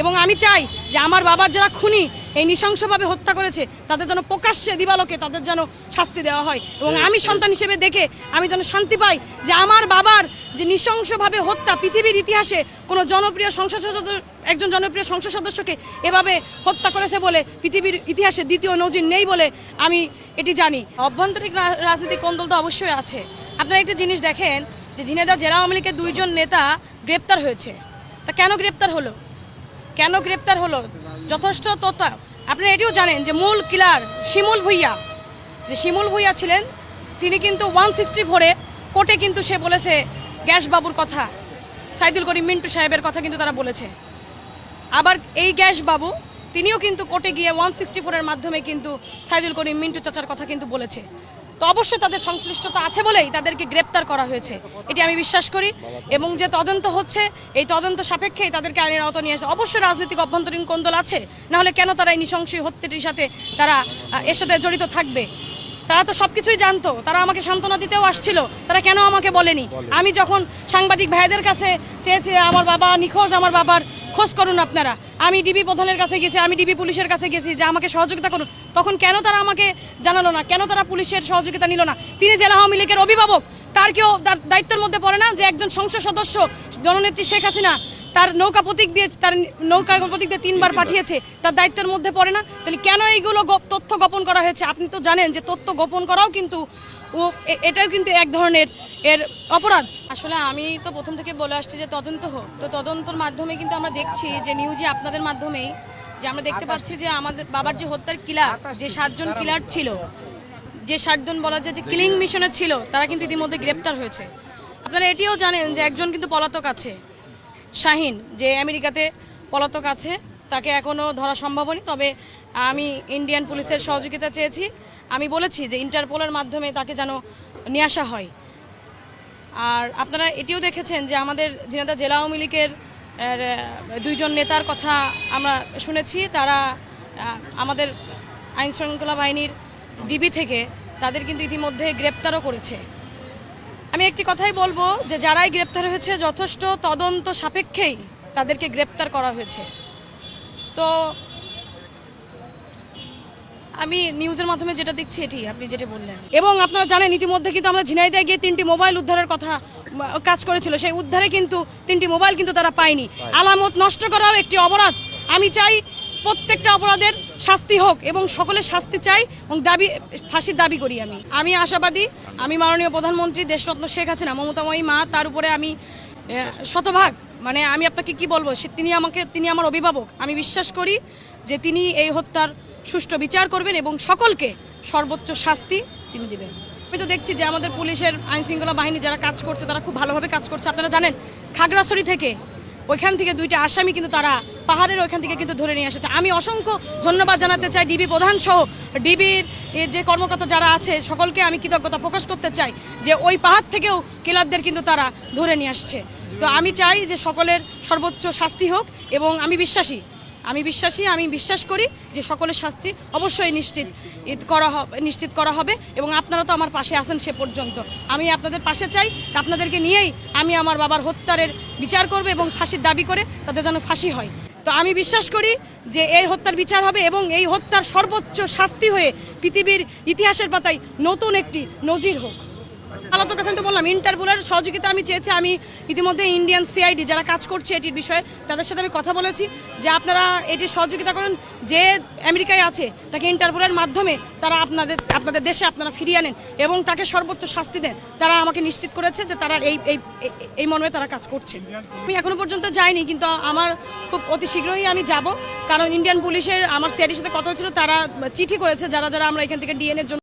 এবং আমি চাই যে আমার বাবার যারা খুনি এই নৃশংসভাবে হত্যা করেছে তাদের যেন প্রকাশ্যে দিবালোকে তাদের যেন শাস্তি দেওয়া হয়। এবং আমি সন্তান হিসেবে দেখে আমি যেন শান্তি পাই যে আমার বাবার যে নৃশংসভাবে হত্যা পৃথিবীর ইতিহাসে কোনো জনপ্রিয় সংসদ সদস্য একজন জনপ্রিয় সংসদ সদস্যকে এভাবে হত্যা করেছে বলে পৃথিবীর ইতিহাসে দ্বিতীয় নজির নেই বলে আমি এটি জানি। অভ্যন্তরীণ রাজনীতি কোন্দল তো অবশ্যই আছে। আপনারা একটি জিনিস দেখেন যে ঝিনেদা জেলা আওয়ামী লীগের দুইজন নেতা গ্রেপ্তার হয়েছে। তা কেন গ্রেপ্তার হলো? কেন গ্রেপ্তার হলো? যথেষ্ট তথ্য। আপনারা এটিও জানেন যে মূল কিলার শিমুল ভুইয়া, যে শিমুল ভুইয়া ছিলেন, তিনি কিন্তু ওয়ান সিক্সটি ফোরে কোর্টে কিন্তু সে বলেছে গ্যাস বাবুর কথা। সাইদুল করিম মিন্টু সাহেবের কথা কিন্তু তারা বলেছে। আবার এই গ্যাস বাবু, তিনিও কিন্তু কোর্টে গিয়ে ওয়ান সিক্সটি ফোরের মাধ্যমে কিন্তু সাইদুল করিম মিন্টু চাচার কথা কিন্তু বলেছে। তো অবশ্যই তাদের সংশ্লিষ্টতা আছে বলেই তাদেরকে গ্রেপ্তার করা হয়েছে। এটি আমি বিশ্বাস করি এবং যে তদন্ত হচ্ছে এই তদন্ত সাপেক্ষেই তাদেরকে আইনের আওতা নিয়ে আসে। অবশ্যই রাজনৈতিক অভ্যন্তরীণ কোন্দল আছে নাহলে কেন তারা এই নৃশংস হত্যাটির সাথে তারা এর সাথে জড়িত থাকবে? তারা তো সবকিছুই জানতো তারা আমাকে সান্ত্বনা দিতেও আসছিল তারা কেন আমাকে বলেনি। আমি যখন সাংবাদিক ভাইদের কাছে চেয়েছি আমার বাবা নিখোঁজ আমার বাবার খোঁজ করুন আপনারা। আমি ডিবি প্রধানের কাছে গেছি আমি ডিবি পুলিশের কাছে গেছি যে আমাকে সহযোগিতা করুন। তখন কেন তারা আমাকে জানালো না? কেন তারা পুলিশের সহযোগিতা নিল না? তিনি জেলা আওয়ামী লীগের অভিভাবক। তার কেউ তার দায়িত্বের মধ্যে পড়ে না যে একজন সংসদ সদস্য জননেত্রী শেখ হাসিনা তার নৌকা প্রতীক দিয়ে তার নৌকা প্রতীক দিয়ে তিনবার পাঠিয়েছে তার দায়িত্বের মধ্যে পড়ে না? তাহলে কেন এইগুলো তথ্য গোপন করা হয়েছে? আপনি তো জানেন যে তথ্য গোপন করাও কিন্তু ও এটাও কিন্তু এক ধরনের এর অপরাধ। আসলে আমি তো প্রথম থেকে বলে আসছি যে তদন্ত হোক। তো তদন্তর মাধ্যমে কিন্তু আমরা দেখছি যে নিউজে আপনাদের মাধ্যমেই যে আমরা দেখতে পাচ্ছি যে আমাদের বাবার যে হত্যার কিলার যে সাতজন কিলার ছিল যে সাতজন বলা যায় যে কিলিং মিশনে ছিল তারা কিন্তু ইতিমধ্যে গ্রেপ্তার হয়েছে। আপনারা এটিও জানেন যে একজন কিন্তু পলাতক আছে শাহিন যে আমেরিকাতে পলাতক আছে। তাকে এখনও ধরা সম্ভব হয়নি, তবে আমি ইন্ডিয়ান পুলিশের সহযোগিতা চেয়েছি। আমি বলেছি যে ইন্টারপোলের মাধ্যমে তাকে যেন নিয়ে আসা হয়। আর আপনারা এটিও দেখেছেন যে আমাদের ঝিনাদা জেলা আওয়ামী লীগের দুইজন নেতার কথা আমরা শুনেছি। তারা আমাদের আইন শৃঙ্খলা বাহিনীর ডিবি থেকে তাদের কিন্তু ইতিমধ্যে গ্রেপ্তারও করেছে। আমি একটি কথাই বলব যে যারাই গ্রেপ্তার হয়েছে, যথেষ্ট তদন্ত সাপেক্ষেই তাদেরকে গ্রেপ্তার করা হয়েছে। তো আমি নিউজের মাধ্যমে যেটা দেখছি এটি আপনি যেটা বললেন। এবং আপনারা জানেন ইতিমধ্যে কিন্তু আমরা ঝিনাইদায় গিয়ে তিনটি মোবাইল উদ্ধারের কথা কাজ করেছিল। সেই উদ্ধারে কিন্তু তিনটি মোবাইল কিন্তু তারা পায়নি। আলামত নষ্ট করাও একটি অপরাধ। আমি চাই প্রত্যেকটা অপরাধের শাস্তি হোক এবং সকলের শাস্তি চাই এবং দাবি ফাঁসির দাবি করি আমি। আমি আশাবাদী আমি মাননীয় প্রধানমন্ত্রী দেশরত্ন শেখ হাসিনা মমতাময়ী মা তার উপরে আমি শতভাগ মানে আমি আপনাকে কি বলব? সে- তিনি আমাকে, তিনি আমার অভিভাবক। আমি বিশ্বাস করি যে তিনি এই হত্যার সুষ্ঠু বিচার করবেন এবং সকলকে সর্বোচ্চ শাস্তি তিনি দিবেন। আমি তো দেখছি যে আমাদের পুলিশের আইন শৃঙ্খলা বাহিনী যারা কাজ করছে, তারা খুব ভালোভাবে কাজ করছে। আপনারা জানেন, খাগড়াছড়ি থেকে ওইখান থেকে দুইটা আসামি কিন্তু তারা পাহাড়ের ওইখান থেকে কিন্তু ধরে নিয়ে এসেছে। আমি অসংখ্য ধন্যবাদ জানাতে চাই ডিবি প্রধান সহ। ডিবির যে কর্মকর্তা যারা আছে, সকলকে আমি কৃতজ্ঞতা প্রকাশ করতে চাই যে ওই পাহাড় থেকেও কিলারদের কিন্তু তারা ধরে নিয়ে আসছে। তো আমি চাই যে সকলের সর্বোচ্চ শাস্তি হোক এবং আমি বিশ্বাসী। আমি বিশ্বাসী, আমি বিশ্বাস করি যে সকলের শাস্তি অবশ্যই নিশ্চিত করা হবে নিশ্চিত করা হবে এবং আপনারা তো আমার পাশে আছেন সে পর্যন্ত। আমি আপনাদের পাশে চাই, আপনাদেরকে নিয়েই আমি আমার বাবার হত্যারের বিচার করব এবং ফাঁসির দাবি করে তাদের যেন ফাঁসি হয়। তো আমি বিশ্বাস করি যে এই হত্যার বিচার হবে এবং এই হত্যার সর্বোচ্চ শাস্তি হয়ে পৃথিবীর ইতিহাসের পাতায় নতুন একটি নজির হোক। আলাদা কাছে তো বললাম ইন্টারপোলের সহযোগিতা আমি চেয়েছি, আমি ইতিমধ্যে ইন্ডিয়ান সিআইডি যারা কাজ করছে এটির বিষয়ে, তাদের সাথে আমি কথা বলেছি, যে আপনারা এটির সহযোগিতা করেন, যে আমেরিকায় আছে, তাকে ইন্টারপোলের মাধ্যমে তারা আপনাদের আপনাদের দেশে আপনারা ফিরিয়ে আনেন এবং তাকে সর্বোচ্চ শাস্তি দেন। তারা আমাকে নিশ্চিত করেছে যে তারা এই এই মর্মে তারা কাজ করছে। আমি এখনও পর্যন্ত যাইনি, কিন্তু আমার খুব অতি শীঘ্রই আমি যাব, কারণ ইন্ডিয়ান পুলিশের আমার সিআইডির সাথে কথা হচ্ছিল তারা চিঠি করেছে, যারা যারা আমরা এখান থেকে ডিএনএর জন্য